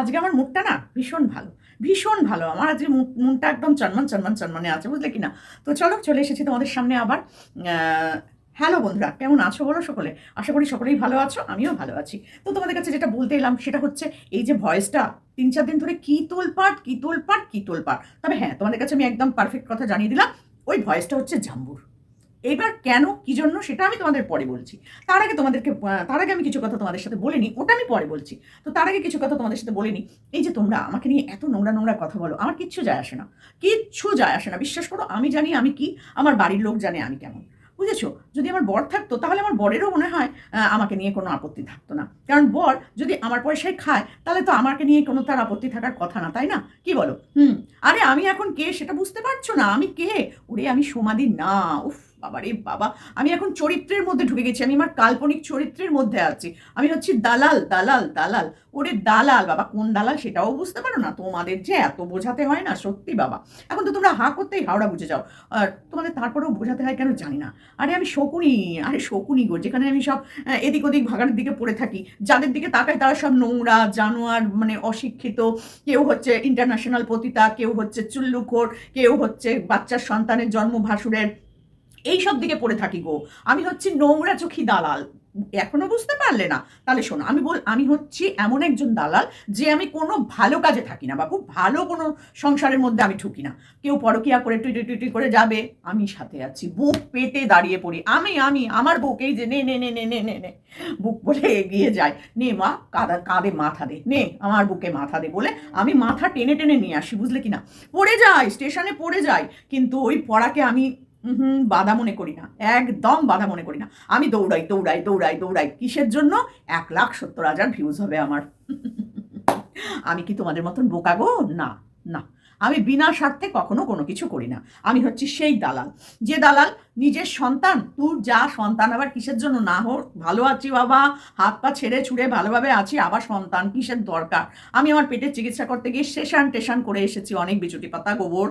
আজকে আমার মুডটা না ভীষণ ভালো ভীষণ ভালো। আমার আজকে মনটা একদম চনমন চনমন, চনমনে আছে, বুঝলে কি না তো চলো চলে এসেছি তোমাদের সামনে আবার। হ্যালো বন্ধুরা, কেমন আছো বলো সকলে? আশা করি সকলেই ভালো আছো, আমিও ভালো আছি। তো তোমাদের কাছে যেটা বলতে এলাম সেটা হচ্ছে, এই যে ভয়েসটা তিন চার দিন ধরে কি তোলপাট কি তোলপাট কি তোলপাট তবে হ্যাঁ তোমাদের কাছে আমি একদম পারফেক্ট কথা জানিয়ে দিলাম, ওই ভয়েসটা হচ্ছে জাম্বুর। এইবার কেন, কি জন্য, সেটা আমি তোমাদের পরে বলছি। তার আগে তোমাদেরকে তার আগে আমি কিছু কথা তোমাদের সাথে বলে নিই ওটা আমি পরে বলছি। তো তার আগে কিছু কথা তোমাদের সাথে বলে নিই এই যে তোমরা আমাকে নিয়ে এত নোংরা নোংরা কথা বলো, আমার কিচ্ছু যায় আসে না। কিচ্ছু যায় আসে না। বিশ্বাস করো, আমি জানি আমি কি, আমার বাড়ির লোক জানে আমি কেমন। বুঝেছ? যদি আমার বর থাকতো, তাহলে আমার বরেরও মনে হয় আমাকে নিয়ে কোনো আপত্তি থাকতো না। কারণ বর যদি আমার পয়সায় খায়, তাহলে তো আমাকে নিয়ে কোনো তার আপত্তি থাকার কথা না, তাই না? কি বলো? হুম। আরে আমি এখন কে সেটা বুঝতে পারছ না? আমি কে? ওরে, আমি সমাধি না, উফ। বাবা রে বাবা। আমি এখন চরিত্রের মধ্যে ঢুকে গেছি, আমি আমার কাল্পনিক চরিত্রের মধ্যে আছি। আমি হচ্ছি দালাল দালাল দালাল। ওরে দালাল বাবা, কোন দালাল সেটাও বুঝতে পারো না। তোমাদের যে এত বোঝাতে হয় না, সত্যি বাবা। এখন তো তোমরা হা করতেই হাওড়া বুঝে যাও। আর তোমাদের তারপরেও বোঝাতে হয় কেন জানি না। আরে আমি শকুনি, আরে শকুনি গো, যেখানে আমি সব এদিক ওদিক ভাগানোর দিকে পড়ে থাকি। যাদের দিকে তাকাই তারা সব নোংরা, জানোয়ার মানে অশিক্ষিত। কেউ হচ্ছে ইন্টারন্যাশনাল পতিতা, কেউ হচ্ছে চুল্লুখোর, কেউ হচ্ছে বাচ্চার সন্তানের জন্ম ভাসুরের এই সব দিকে পড়ে থাকি গো। আমি হচ্ছি নোংরা চোখি দালাল। এখনও বুঝতে পারলে না? তাহলে শোনো, আমি বল, আমি হচ্ছি এমন একজন দালাল যে আমি কোনো ভালো কাজে থাকি না বাবু ভালো কোনো সংসারের মধ্যে আমি ঠুকি না। কেউ পরকিয়া করে টুইটি টুইটি করে যাবে। আমি সাথে আছি। বুক পেতে দাঁড়িয়ে পড়ি। আমি আমি, আমার বুক, এই যে নে নে নে নে নে নে নে, বুক বলে এগিয়ে যায়। নে মা, কাদা কাঁধে মাথা দে। নে, আমার বুকে মাথা দে বলে আমি মাথা টেনে টেনে নিয়ে আসি, বুঝলে কি না? পড়ে যাই, স্টেশনে পড়ে যাই। কিন্তু ওই পড়াকে আমি হুম, বাধা মনে করি না। একদম বাধা মনে করি না। আমি দৌড়াই দৌড়াই দৌড়াই দৌড়াই। কিসের জন্য? এক লাখ সত্তর হাজার ভিউজ হবে আমার। আমি কি তোমাদের মতন বোকা গো? না না। আমি বিনা স্বার্থে কখনো কোনো কিছু করি না। আমি হচ্ছি সেই দালাল। যে দালাল নিজের সন্তান, তোর যা সন্তান, আবার কিসের জন্য? না হোক, ভালো আছি বাবা, হাত পা ছেড়ে ছুড়ে ভালোভাবে আছি, আবার সন্তান, কিসের দরকার? আমি আমার পেটের চিকিৎসা করতে গিয়ে সেশান টেশান করে এসেছি, অনেক বিচুটি পাতা, গোবর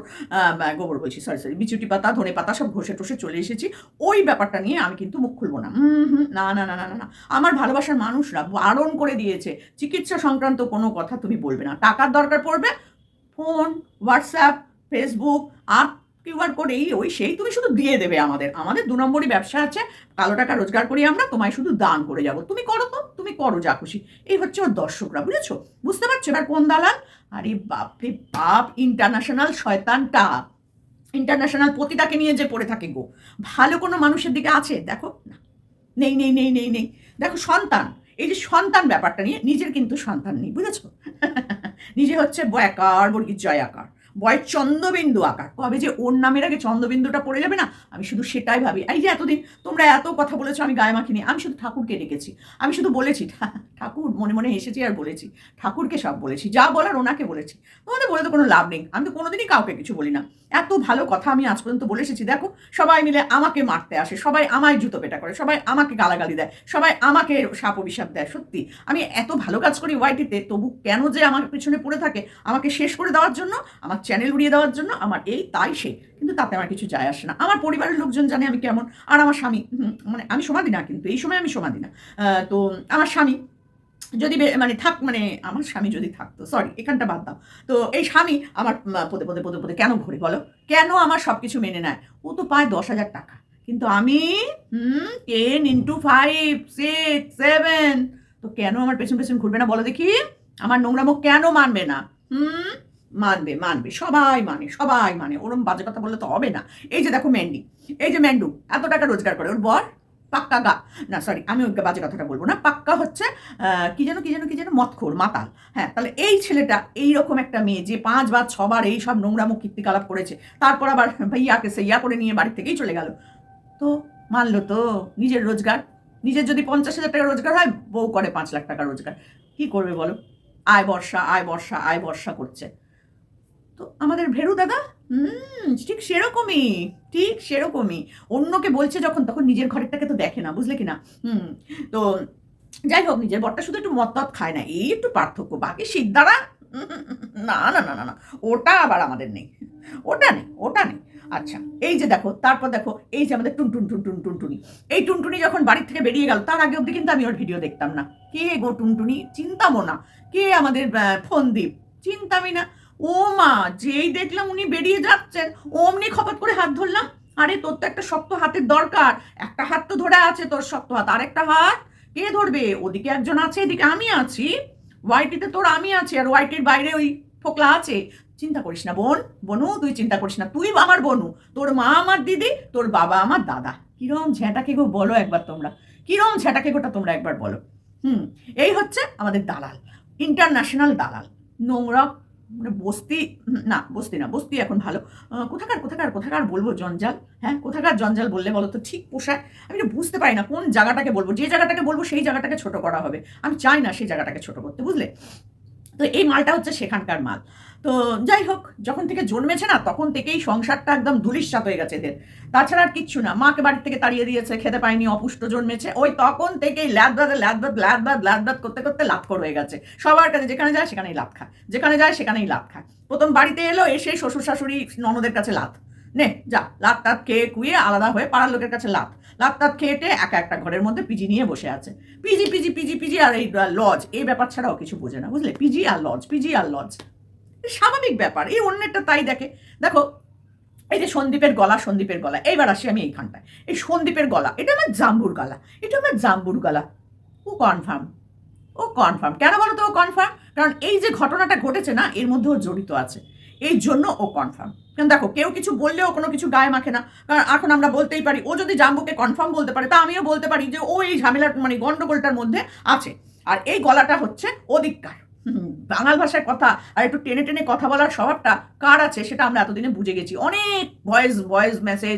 গোবর বলছি সরি সরি বিচুটি পাতা, ধনে পাতা, সব ঘষে টষে চলে এসেছি। ওই ব্যাপারটা নিয়ে আমি কিন্তু মুখ খুলবো না। না না না না না আমার ভালোবাসার মানুষরা বারণ করে দিয়েছে, চিকিৎসা সংক্রান্ত কোনো কথা তুমি বলবে না। টাকার দরকার পড়বে ফোন, হোয়াটসঅ্যাপ, ফেসবুক, আর কিউআর কোড এই, ওই সেই তুমি শুধু দিয়ে দেবে আমাদের। আমাদের দু নম্বরই ব্যবসা আছে, কালো টাকা রোজগার করি আমরা, তোমায় শুধু দান করে যাব। তুমি করো তো, তুমি করো যা খুশি। এই হচ্ছে ওর দর্শকরা, বুঝেছ? বুঝতে পারছ? এবার কোন দালাল? আরে বাপরে বাপ ইন্টারন্যাশনাল শয়তানটা। ইন্টারন্যাশনাল পতিতাকে নিয়ে যে পড়ে থাকে গো। ভালো কোনো মানুষের দিকে আছে? দেখো, না। নেই নেই নেই নেই নেই। দেখো, সন্তান। এই যে সন্তান ব্যাপারটা নিয়ে, নিজের কিন্তু সন্তান নেই, বুঝেছ? নিজে হচ্ছে বয়াকার বর্গীর জয় আকার বয়ের চন্দ্রবিন্দু আকার। কবে যে ওর নামের আগে চন্দ্রবিন্দুটা পড়ে যাবে না, আমি শুধু সেটাই ভাবি। এই যে এতদিন তোমরা এত কথা বলেছ, আমি গায়ে মাখিনি, আমি শুধু ঠাকুরকে ডেকেছি, আমি শুধু বলেছি, ঠাকুর মনে মনে এসেছি আর বলেছি, ঠাকুরকে সব বলেছি, যা বলার ওনাকে বলেছি। তোমাদের বলে তো কোনো লাভ নেই, আমি তো কোনোদিনই কাউকে কিছু বলি না। এত ভালো কথা আমি আজ পর্যন্ত বলে এসেছি, দেখো, সবাই মিলে আমাকে মারতে আসে, সবাই আমায় জুতো পেটা করে, সবাই আমাকে গালাগালি দেয়, সবাই আমাকে সাপ অভিশাপ দেয়, সত্যি। আমি এত ভালো কাজ করি ওয়াইটিতে, তবু কেন যে আমার পিছনে পড়ে থাকে, আমাকে শেষ করে দেওয়ার জন্য আমার চ্যানেল উড়িয়ে দেওয়ার জন্য আমার এই তাই সে। কিন্তু তাতে আমার কিছু যায় আসে না। আমার পরিবারের লোকজন জানে আমি কেমন। আর আমার স্বামী মানে আমি সমাধি না কিন্তু, এই সময় আমি সমাধি না। তো আমার স্বামী যদি মানে থাক মানে আমার স্বামী যদি থাকতো সরি এখানটা বাদ দাও। তো এই স্বামী আমার পদে পদে পদে পদে কেন ঘুরে বলো? কেন আমার সব কিছু মেনে নেয়? ও তো পায় দশ হাজার টাকা। কিন্তু আমি ten into five six seven তো কেন আমার পেছন পেছন ঘুরবে না বলো দেখি? আমার নোংরা নোংরামো কেন মানবে না? হুম মানবে মানবে, সবাই মানে সবাই মানে। ওরম বাজে কথা বললে তো হবে না। এই যে দেখো ম্যান্ডি, এই যে ম্যান্ডু, এত টাকা রোজগার করে। ওর বর পাক্কা গা। না সরি আমি ওই বাজে কথাটা বলব না। পাক্কা হচ্ছে কি যেন কি যেন কি যেন মতখোর মাতাল। হ্যাঁ তাহলে এই ছেলেটা এই রকম একটা মেয়ে যে পাঁচ পাঁচবার ছবার এই সব নোংরা নোংরামো কীর্তিকলাপ করেছে, তারপর আবার ভাইয়াকে সেইয়া করে নিয়ে বাড়ি থেকেই চলে গেল। তো মানলো তো নিজের রোজগার। নিজের যদি পঞ্চাশ হাজার টাকা রোজগার হয়, বউ করে পাঁচ লাখ টাকা রোজগার। কি করবে বলো? আয় বর্ষা আয় বর্ষা আয় বর্ষা করছে। তো আমাদের ভেরু দাদা? হুম ঠিক সেরকমই ঠিক সেরকমই। অন্যকে বলছে যখন তখন নিজের ঘরেরটাকে তো দেখে না বুঝলে কি না হুম তো যাই হোক নিজের বরটা শুধু একটু মত খায় না এই একটু পার্থক্য। বাকি সিদ্ধারা না না না না না ওটা আবার আমাদের নেই। ওটা নেই ওটা নেই। আচ্ছা এই যে দেখো তারপর দেখো এই যে আমাদের টুনটুন টুনটুন টুনটুনি। এই টুনটুনি যখন বাড়ির থেকে বেরিয়ে গেল তার আগে অব্দি কিন্তু আমি ওর ভিডিও দেখতাম না। কে গো টুনটুনি? চিন্তামো না। কে আমাদের আহ, ফোনদীপ? চিন্তামি না। ও মা, যেই দেখলাম উনি বেরিয়ে যাচ্ছেন, অমনি খপাত করে হাত ধরলাম। আরে, তোর তো একটা শক্ত হাতের দরকার। একটা হাত তো ধরে আছে তোর শক্ত হাত। আরেকটা হাত, কে ধরবে? ওদিকে একজন আছে, এদিকে আমি আছি। ওয়াইটিতে তোর আমি আছি, আর ওয়াইটির বাইরে ওই ফোকলা আছে। চিন্তা করিস না, বোন। বনু, তুই চিন্তা করিস না। তুই আমার বনু। তোর মা আমার দিদি, তোর বাবা আমার দাদা। কিরম ঝ্যাঁটাকে গো বলো একবার তোমরা। কিরম ঝ্যাঁটাকে গোটা তোমরা একবার বলো। হুম, এই হচ্ছে আমাদের দালাল। ইন্টারন্যাশনাল দালাল। নোংরা মানে বস্তি, না বস্তি না, বস্তি এখন ভালো। কোথাকার কোথাকার কোথাকার বলব জঞ্জাল? হ্যাঁ কোথাকার জঞ্জাল বললে বলো তো? ঠিক পোষায়? আমি তো বুঝতে পারি না কোন জায়গাটাকে বলব। যে জায়গাটাকে বলব সেই জায়গাটাকে ছোট করা হবে। আমি চাই না সেই জায়গাটাকে ছোট করতে, বুঝলে? তো এই মালটা হচ্ছে সেখানকার মাল। তো যাই হোক, যখন থেকে জন্মেছে না, তখন থেকেই সংসারটা একদম ধুলিস্বাত হয়ে গেছে এদের। তাছাড়া আর কিচ্ছু না, মাকে বাড়ি থেকে তাড়িয়ে দিয়েছে, খেতে পায়নি, অপুষ্ট জন্মেছে, ওই তখন থেকেই ল্যাদবাদ ল্যাদবাদ ল্যাদবাদ ল্যাদবাদ করতে করতে লাভখর হয়ে গেছে। সবার কাছে যেখানে যায় সেখানেই লাভ খায়, যেখানে যায় সেখানেই লাভ খায়। প্রথম বাড়িতে এলো, এসে শ্বশুর শাশুড়ি ননদের কাছে লাভ নে, যা, লাত টাত খেয়ে কুয়ে আলাদা হয়ে পাড়ার লোকের কাছে লাত। লাত টাত খেয়ে টেয়ে একা একটা ঘরের মধ্যে পিজি নিয়ে বসে আছে। পিজি পিজি পিজি পিজি আর এই লজ এই ব্যাপার ছাড়াও কিছু বোঝে না, বুঝলে? পিজি আর লজ পিজি আর লজ স্বাভাবিক ব্যাপার, এই অন্যেরটা তাই দেখে। দেখো, এই যে সন্দীপের গলা সন্দীপের গলা, এইবার আসি আমি এইখানটায়। এই সন্দীপের গলা, এটা আমার জাম্বুর গলা, এটা আমার জাম্বুর গলা। ও কনফার্ম ও কনফার্ম কেন বলো তো ও কনফার্ম কারণ এই যে ঘটনাটা ঘটেছে না, এর মধ্যে ও জড়িত আছে। এই জন্য ও কনফার্ম কারণ দেখো, কেউ কিছু বললেও কোনো কিছু গায়ে মাখে না। কারণ এখন আমরা বলতেই পারি, ও যদি জাম্বুকে কনফার্ম বলতে পারে, তা আমিও বলতে পারি যে ও এই ঝামেলার মানে গণ্ডগোলটার মধ্যে আছে। আর এই গলাটা হচ্ছে অধিকার। বাঙাল ভাষায় কথা আর একটু টেনে টেনে কথা বলার স্বভাবটা কার আছে সেটা আমরা এতদিনে বুঝে গেছি। অনেক voice voice message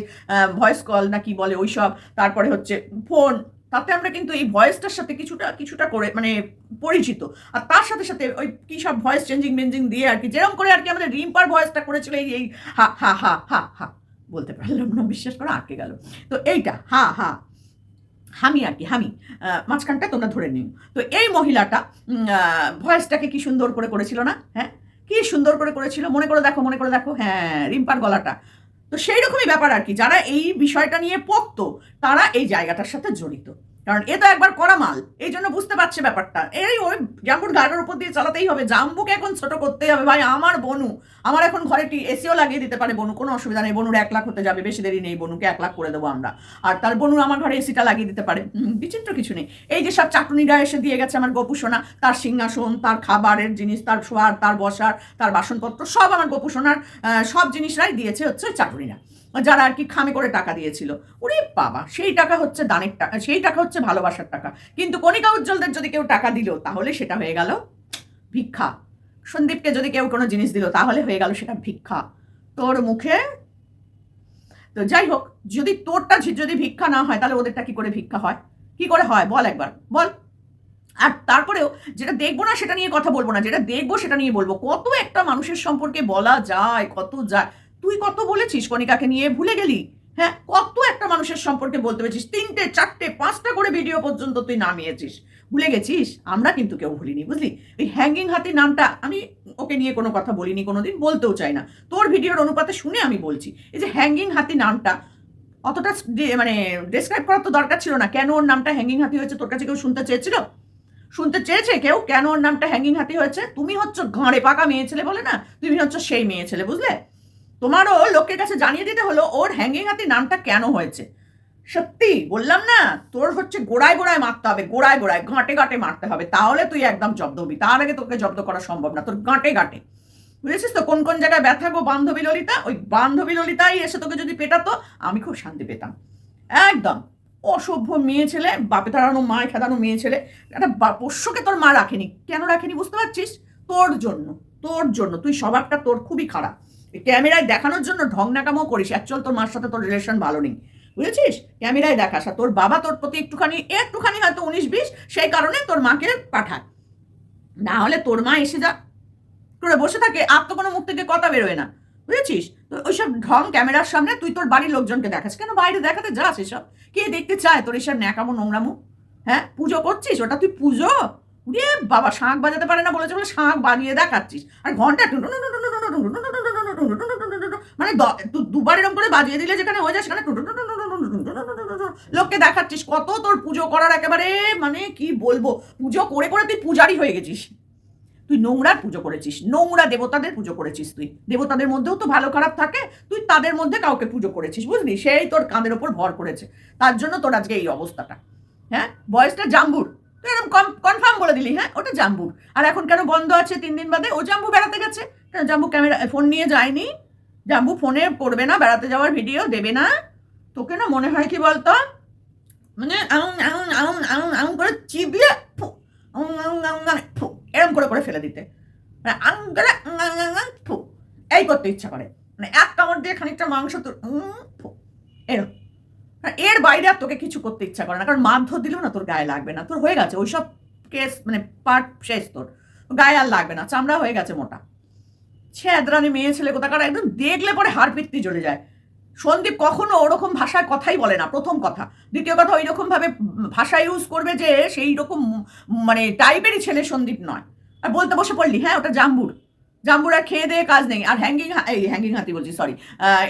voice call না কি বলে ওইসব, তারপরে হচ্ছে ফোন তাতে আমরা কিন্তু এই ভয়েসটার সাথে কিছুটা কিছুটা করে মানে পরিচিত। আর তার সাথে সাথে ওই কি সব ভয়েস চেঞ্জিং মেঞ্জিং দিয়ে আর কি যেরকম করে আর কি আমাদের রিম্পার ভয়েসটা করেছিল এই হা হা হা হা হা, বলতে পারলাম না, বিশ্বাস করে আটকে গেল। তো এইটা, হা হা হামি আর কি, হামি। মাঝখানটা তোমরা ধরে নিও। তো এই মহিলাটা ভয়েসটাকে কি সুন্দর করে করেছিল না? হ্যাঁ? কি সুন্দর করে করেছিল? মনে করে দেখো, মনে করে দেখো। হ্যাঁ রিম্পার গলাটা। তো সেই রকমই ব্যাপার আর কি, যারা এই বিষয়টা নিয়ে পড়তো তারা এই জায়গাটার সাথে জড়িত। কারণ এ তো একবার করা মাল। এই জন্য বুঝতে পারছে ব্যাপারটা। এই ওই জাম্বুর গাড়ির উপর দিয়ে চালাতেই হবে। জাম্বুকে এখন ছোট করতেই হবে। ভাই, আমার বনু, আমার এখন ঘরে টি এসিও লাগিয়ে দিতে পারে বনু। কোনো অসুবিধা নেই। বনুর এক লাখ হতে যাবে। বেশি দেরি নেই বনুকে। এক লাখ করে দেবো আমরা। আর তার বনু আমার ঘরে এসিটা লাগিয়ে দিতে পারে। বিচিত্র কিছু নেই। এই যে সব চাটুনিরা এসে দিয়ে গেছে আমার গপু সোনা তার সিংহাসন, তার খাবারের জিনিস, তার শোয়ার, তার বসার, তার বাসনপত্র, সব আমার গপু সোনার সব জিনিসরাই দিয়েছে হচ্ছে চাটুনিরা। যারা আর কি খামে করে টাকা দিয়েছিল। ওরে বাবা, সেই টাকা হচ্ছে দানের টাকা, সেই টাকা হচ্ছে ভালোবাসার টাকা। কিন্তু কণিকা উজ্জ্বলদের যদি কেউ টাকা দিল, তাহলে সেটা হয়ে গেল ভিক্ষা। সন্দীপকে যদি কেউ কোনো জিনিস দিল, তাহলে হয়ে গেল সেটা ভিক্ষা। তোর মুখে তো যাই হোক, যদি তোরটা যদি ভিক্ষা না হয়, তাহলে ওদেরটা কি করে ভিক্ষা হয়? কি করে হয়? বল একবার, বল। আর তারপরেও যেটা দেখব না সেটা নিয়ে কথা বলব না, যেটা দেখব সেটা নিয়ে বলব। কত একটা মানুষের সম্পর্কে বলা যায়, কত যায়। তুই কত বলেছিস কণিকাকে নিয়ে? ভুলে গেলি? হ্যাঁ কত একটা মানুষের সম্পর্কে বলতে পেরেছিস? তিনটে, চারটে, পাঁচটা করে ভিডিও পর্যন্ত তুই নামিয়েছিস। ভুলে গেছিস? আমরা কিন্তু কেউ ভুলিনি, বুঝলি? ওই হ্যাঙ্গিং হাতি নামটা আমি ওকে নিয়ে কোনো কথা বলিনি, কোনোদিন বলতেও চাই না। তোর ভিডিওর অনুপাতে শুনে আমি বলছি, এই যে হ্যাঙ্গিং হাতি নামটা অতটা মানে ডেসক্রাইব করার তো দরকার ছিল না। কেন ওর নামটা হ্যাঙ্গিং হাতি হয়েছে তোর কাছে কেউ শুনতে চেয়েছিল? শুনতে চেয়েছে কেউ? কেন ওর নামটা হ্যাঙ্গিং হাতি হয়েছে? তুমি হচ্ছে ঘাড়ে পাকা মেয়ে ছেলে বলে না? তুমি হচ্ছে সেই মেয়ে ছেলে, বুঝলে? তোমারও লোকের কাছে জানিয়ে দিতে হলো ওর হ্যাঙ্গিং হাতি নামটা কেন হয়েছে। সত্যি, বললাম না, তোর হচ্ছে গোড়ায় গোড়ায় মারতে হবে, গোড়ায় গোড়ায় গাঁটে গাঁটে মারতে হবে, তাহলে তুই একদম জব্দ হবি। তার আগে তোকে জব্দ করা সম্ভব না, তোর গাঁটে গাঁটে বুঝেছিস তো কোন কোন জায়গায় ব্যথা গো বান্ধবী ললিতা? ওই বান্ধবী ললিতাই এসে তোকে যদি পেটাতো, আমি খুব শান্তি পেতাম। একদম, অসভ্য মেয়ে ছেলে, বাপে তাড়ানো, মায় খেদানো মেয়ে ছেলে, একটা পোষ্যকে তোর মা রাখেনি। কেন রাখেনি বুঝতে পারছিস? তোর জন্য তোর জন্য, তুই স্বভাবটা তোর খুবই খারাপ। ক্যামেরায় দেখানোর জন্য ঢং নাকামও করিস। অ্যাকচুয়াল তোর মার সাথে তোর রিলেশন ভালো নেই। বুঝেছিস? ক্যামেরায় দেখাস। তোর বাবা তোর প্রতি একটুখানি একটুখানি হয়তো উনিশ বিশ, সেই কারণে তোর মাকে পাঠায়। না হলে তোর মা এসে যা, করে বসে থাকে। আর তো কোনো মুখ থেকে কথা বেরোয় না। বুঝেছিস? তো ওইসব ঢং ক্যামেরার সামনে তুই তোর বাড়ির লোকজনকে দেখাস। কেন বাইরে দেখাতে যাস এসব? কে দেখতে চায় তোর এসব ন্যাকামো, নোংরামো? হ্যাঁ? পুজো করছিস? ওটা তুই পুজো? বাবা, শাঁখ বাজাতে পারে না বলেছে বলে শাঁখ বাজিয়ে দেখাচ্ছিস। আর ঘণ্টা মানে মানে দুবার এরকম করে বাজিয়ে দিলে যেখানে হয়ে যায় সেখানে লোককে দেখাচ্ছিস, কত তোর পুজো করার একেবারে মানে কি বলব? পুজো করে করে তুই পূজারই হয়ে গেছিস। তুই নোংরার পুজো করেছিস, নোংরা দেবতাদের পুজো করেছিস তুই। দেবতাদের মধ্যেও তো ভালো খারাপ থাকে, তুই তাদের মধ্যে কাউকে পুজো করেছিস, বুঝলি? সেই তোর কাঁধের ওপর ভর করেছে। তার জন্য তোর আজকে এই অবস্থাটা। হ্যাঁ? বয়সটা জাম্বুর। তুই এরকম কনফার্ম বলে দিলি হ্যাঁ? ওটা জাম্বুর। আর এখন কেন বন্ধ আছে তিন দিন বাদে? ও জাম্বু বেড়াতে গেছে। কেন জাম্বু ক্যামেরা ফোন নিয়ে যায়নি। জাম্বু ফোনে করবে না বেড়াতে যাওয়ার ভিডিও দেবে না। তোকে না মনে হয় কি বলতো? মানে আউন আউন আউন আউন আউন করে চিবিয়ে আউন আউন আউন ফু, এরম করে করে ফেলে দিতে। মানে আউন করে ফু, এই করতে ইচ্ছা করে। মানে এক কামড় দিয়ে খানিকটা মাংস তোর ফু, এরম। আর এর বাইরে আর তোকে কিছু করতে ইচ্ছা করে না কারণ মারধর দিলেও না তোর গায়ে লাগবে না। তোর হয়ে গেছে ওইসব কেস মানে পার্ট শেষ তোর। গায়ে আর লাগবে না চামড়া হয়ে গেছে মোটা। ছেদরানি মেয়ে ছেলে কোথা কোথাকার, একদম দেখলে পরে হাড় পিত্তি জ্বলে যায়। সন্দীপ কখনো ওরকম ভাষায় কথাই বলে না, প্রথম কথা। দ্বিতীয় কথা ওই রকম ভাবে ভাষা ইউজ করবে যে সেই রকম মানে টাইপেরই ছেলে সন্দীপ নয়। আর বলতে বসে পড়লি হ্যাঁ ওটা জাম্বুর। জাম্বুর আর খেয়ে দেয়ে কাজ নেই। আর হ্যাঙ্গিং এই হ্যাঙ্গিং হাতি বলছি সরি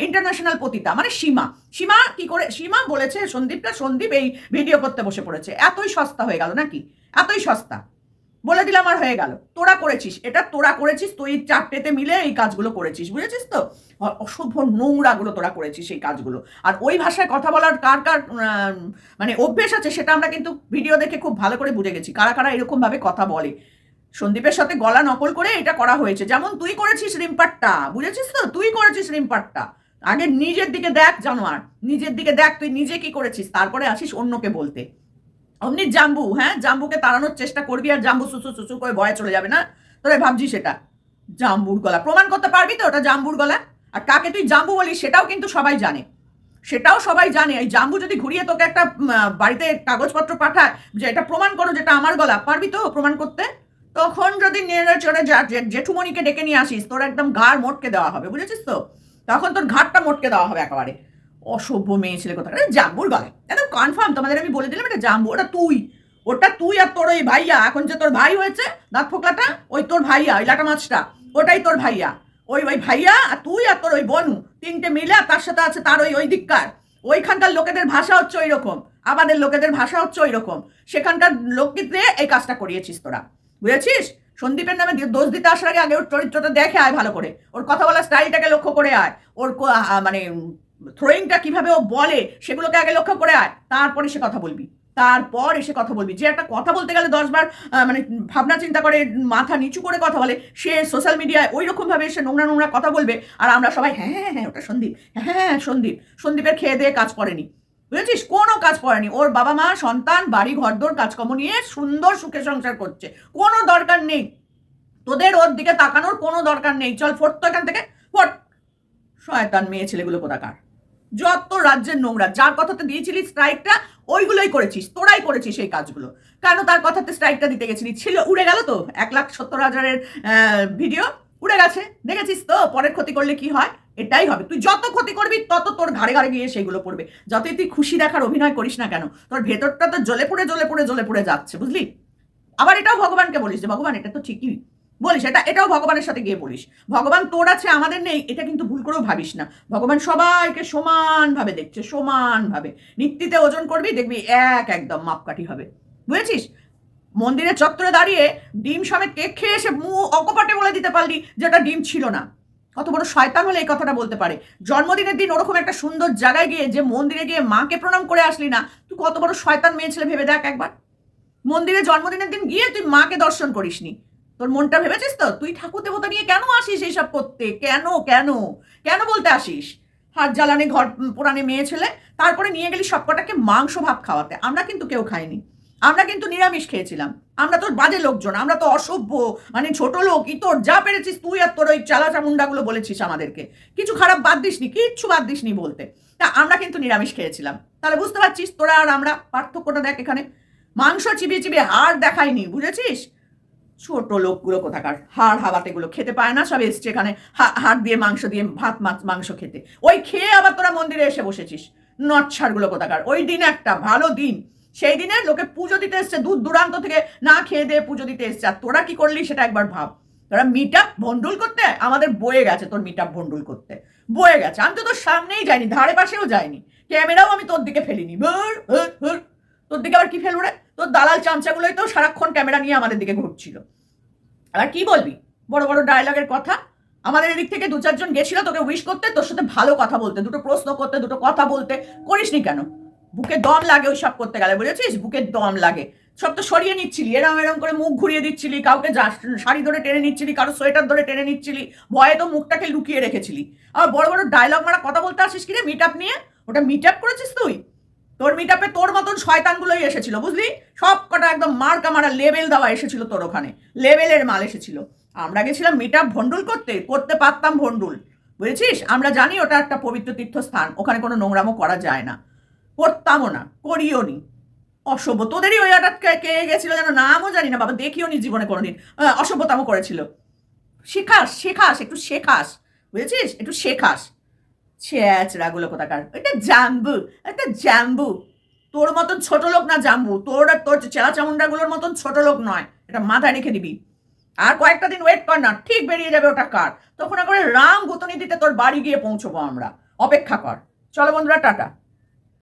ইন্টারন্যাশনাল পতিতা মানে সীমা। সীমা কি করে, সীমা বলেছে সন্দীপটা, সন্দীপ এই ভিডিও করতে বসে পড়েছে। এতই সস্তা হয়ে গেল নাকি? এতই সস্তা। বলে দিলাম আর হয়ে গেল। তোরা করেছিস, এটা তোরা করেছিস, তুই চারটেতে মিলে এই কাজগুলো করেছিস, বুঝেছিস তো? অসভ্য নোংরাগুলো তোরা করেছিস এই কাজগুলো। আর ওই ভাষায় কথা বলার কার কার মানে অভ্যেস আছে সেটা আমরা কিন্তু ভিডিও দেখে খুব ভালো করে বুঝে গেছি। কারা কারা এরকম ভাবে কথা বলে। সন্দীপের সাথে গলা নকল করে এটা করা হয়েছে। যেমন তুই করেছিস রিম্পারটা, বুঝেছিস তো? তুই করেছিস রিম্পারটা। আগে নিজের দিকে দেখ জানোয়ার, নিজের দিকে দেখ তুই নিজে কি করেছিস, তারপরে আসিস অন্যকে বলতে। অমনি জাম্বু হ্যাঁ? জাম্বুকে তাড়ানোর চেষ্টা করবি আর জাম্বু সুসু সুসু করে ভয়ে চলে যাবে, না? তোরা ভাবছিস সেটা। জাম্বুর গলা। প্রমাণ করতে পারবি তো ওটা জাম্বুর গলা? আর কাকে তুই জাম্বু বলিস সেটাও কিন্তু সবাই জানে। সেটাও সবাই জানে। এই জাম্বু যদি ঘুরিয়ে তোকে একটা বাড়িতে কাগজপত্র পাঠায় যে এটা প্রমাণ করো যেটা আমার গলা, পারবি তো প্রমাণ করতে? তখন যদি নেড়ে যা জেঠুমণিকে ডেকে নিয়ে আসিস, তোর একদম ঘাড় মোটকে দেওয়া হবে, বুঝেছিস তো? তখন তোর ঘাটটা মোটকে দেওয়া হবে একেবারে। অসভ্য মেয়ে ছেলে কোথায় জাম্বুর গলায় একদম কনফার্ম তোমাদের আমি বলে দিলাম, এটা জাম্বু, ওটা তুই। ওটা তুই আর তোর ওই ভাইয়া। এখন যে তোর ভাই হয়েছে, দাঁত ফোকলাটা, ওই তোর ভাইয়া, ওই লাটা মাছটা, ওটাই তোর ভাইয়া। ওই ওই ভাইয়া আর তুই আর তোর ওই বনু, তিনটে মিলে আর তার সাথে আছে তার ওই ওই দিককার। ওইখানকার লোকেদের ভাষা হচ্ছে ওই রকম। আমাদের লোকেদের ভাষা হচ্ছে ওই রকম। সেখানকার লোককে এই কাজটা করিয়েছিস তোরা। বুঝেছিস? সন্দীপের নামে দোষ দিতে আসার আগে আগে ওর চরিত্রটা দেখে আয় ভালো করে। ওর কথা বলার স্টাইলটাকে লক্ষ্য করে আয়। ওর মানে থ্রোয়িংটা কীভাবে ও বলে, সেগুলোকে আগে লক্ষ্য করে আয়, তারপরে সে কথা বলবি। তারপর এসে কথা বলবি। যে একটা কথা বলতে গেলে দশবার মানে ভাবনা চিন্তা করে, মাথা নিচু করে কথা বলে, সে সোশ্যাল মিডিয়ায় ওই রকম ভাবে সে নোংরা নোংরা কথা বলবে, আর আমরা সবাই হ্যাঁ হ্যাঁ হ্যাঁ ওটা সন্দীপ। হ্যাঁ হ্যাঁ হ্যাঁ সন্দীপ। সন্দীপের খেয়ে দিয়ে কাজ করেনি। বুঝেছিস? কোনো কাজ করেনি। ওর বাবা মা, সন্তান, বাড়ি, ঘরদোর, কাজকর্ম নিয়ে সুন্দর সুখে সংসার করছে। কোনো দরকার নেই। তোদের ওর দিকে তাকানোর কোনো দরকার নেই। চল ফোট তো এখান থেকে ফোট শয়তান মেয়ে ছেলেগুলো কোথাকার? যত রাজ্যের নোংরা, যার কথাতে দিয়েছিলি স্ট্রাইকটা ওইগুলোই করেছিস, তোরাই করেছিস এই কাজগুলো। কেন তার কথাতে স্ট্রাইকটা দিতে গেছিলি? ছিল, উড়ে গেল তো, এক লাখ সত্তর হাজারের ভিডিও উড়ে গেছে, দেখেছিস তো, পরের ক্ষতি করলে কি হয়? এটাই হবে। তুই যত ক্ষতি করবি, তত তোর ঘাড়ে ঘাড়ে গিয়ে সেগুলো পড়বে। যতই তুই খুশি দেখার অভিনয় করিস না কেন, তোর ভেতরটা তো জ্বলে পড়ে জ্বলে পড়ে জ্বলে পড়ে যাচ্ছে, বুঝলি? আবার এটাও ভগবানকে বলিস যে, ভগবান, এটা তো ঠিকই বলিস, এটা, এটাও ভগবানের সাথে গিয়ে বলিস। ভগবান তোর আছে, আমাদের নেই, এটা কিন্তু ভুল করেও ভাবিস না। ভগবান সবাইকে সমানভাবে দেখছে, সমানভাবে। নিত্যিতে ওজন করবি, দেখবি এক একদম মাপকাঠি হবে। বুঝেছিস? মন্দিরের চত্বরে দাঁড়িয়ে ডিম সমেত কেক খেয়ে এসে মু অকপটে বলে দিতে পারলি যে ওটা ডিম ছিল না। কত বড় শয়তান হলে এই কথাটা বলতে পারে। জন্মদিনের দিন ওরকম একটা সুন্দর জায়গায় গিয়ে যে মন্দিরে গিয়ে মাকে প্রণাম করে আসলি না, তুই কত বড় শয়তান মেয়ে ছেলে ভেবে দেখ একবার। মন্দিরে জন্মদিনের দিন গিয়ে তুই মাকে দর্শন করিসনি। তোর মনটা ভেবেছিস তো? তুই ঠাকুর দেবতা নিয়ে কেন আসিস এইসব করতে? কেন কেন? কেন বলতে আসিস? হাত জ্বালানে, ঘর পোড়ানে, মেয়ে ছেলে, তারপরে নিয়ে গেলি সবকটাকে মাংস ভাত খাওয়াতে। আমরা কিন্তু কেউ খাইনি। আমরা কিন্তু নিরামিষ খেয়েছিলাম। আমরা তোর বাজে লোকজন, আমরা তো অসভ্য মানে ছোট লোক তোর যা পেরেছিস তুই আর তোর ওই চালা চামুন্ডাগুলো বলেছিস আমাদেরকে। কিছু খারাপ বাদ দিসনি, কিচ্ছু বাদ দিসনি বলতে। তা আমরা কিন্তু নিরামিষ খেয়েছিলাম। তাহলে বুঝতে পারছিস তোরা আর আমরা পার্থক্যটা দেখ এখানে। মাংস চিবিয়ে চিবিয়ে হাড় দেখায়নি, বুঝেছিস? ছোট লোকগুলো কোথাকার? হাড় হাবাতেগুলো খেতে পায় না, সব এসছে এখানে হাড় দিয়ে, মাংস দিয়ে, ভাত মাংস খেতে। ওই খেয়ে আবার তোরা মন্দিরে এসে বসেছিস। নচ্ছারগুলো কোথাকার? ওই দিন একটা ভালো দিন। সেই দিনে লোকে পুজো দিতে এসছে, দূর দূরান্ত থেকে না খেয়ে দিয়ে পুজো দিতে এসছে। আর তোরা কি করলি সেটা একবার ভাব। তোরা মিট আপ ভন্ডুল করতে? আমাদের বয়ে গেছে তোর মিট আপ ভন্ডুল করতে। বয়ে গেছে। আমি তো তোর সামনেই যাইনি, ধারে পাশেও যাইনি। ক্যামেরাও আমি তোর দিকে ফেলিনি। তোর দিকে আবার কি ফেলব রে? তোর দালাল চামচাগুলোই তো সারাক্ষণ ক্যামেরা নিয়ে আমাদের দিকে ঘুরছিল। আর কি বলবি? বড় বড় ডায়লগের কথা। আমাদের এদিক থেকে দু চারজন গেছিল তোকে উইশ করতে, তোর সাথে ভালো কথা বলতে, দুটো প্রশ্ন করতে, দুটো কথা বলতে। করিসনি কেন? বুকে দম লাগে ওই সব করতে গেলে, বুঝেছিস? বুকে দম লাগে। সব তো সরিয়ে নিচ্ছিলি, এরম এরম করে মুখ ঘুরিয়ে দিচ্ছিলি, কাউকে শাড়ি ধরে টেনে নিচ্ছিলি, কারও সোয়েটার ধরে টেনে নিচ্ছিলি, ভয়ে তো মুখটাকে লুকিয়ে রেখেছিলি। আর বড় বড় ডায়লগ মারা কথা বলতে আসিস কি রে মিট আপ নিয়ে? ওটা মিট আপ করেছিস তুই? তোর মিট আপে তোর মতন শয়তানগুলোই এসেছিল, বুঝলি? সব কটা একদম মার্কা মারা লেবেল দেওয়া এসেছিল তোর ওখানে, লেবেলের মাল এসেছিল। আমরা গেছিলাম মিট আপ ভন্ডুল করতে করতে পারতাম ভন্ডুল বুঝেছিস? আমরা জানি ওটা একটা পবিত্র তীর্থস্থান, ওখানে কোনো নোংরামো করা যায় না। করতামও না, করিও নি। অসভ্য তোদেরই ওই হঠাৎ কে গেছিল যেন নামও জানি না, বাবা, দেখিও নি জীবনে কোনোদিন। অসভ্যতামও করেছিল। শেখাস শেখাস, একটু শেখাস, বুঝেছিস? একটু শেখাস। ছ্যাচড়াগুলো কোথাকার? এটা জাম্বু এটা জাম্বু। তোর মতন ছোট লোক না জাম্বু, তোর আর তোর চেলা চামুন্ডাগুলোর মতন ছোট লোক নয়। এটা মাথায় রেখে দিবি। আর কয়েকটা দিন ওয়েট কর না, ঠিক বেরিয়ে যাবে ওটা কার? তখন একবারে রাম গুতনি দিতে তোর বাড়ি গিয়ে পৌঁছবো আমরা। অপেক্ষা কর। চলো বন্ধুরা, টাটা।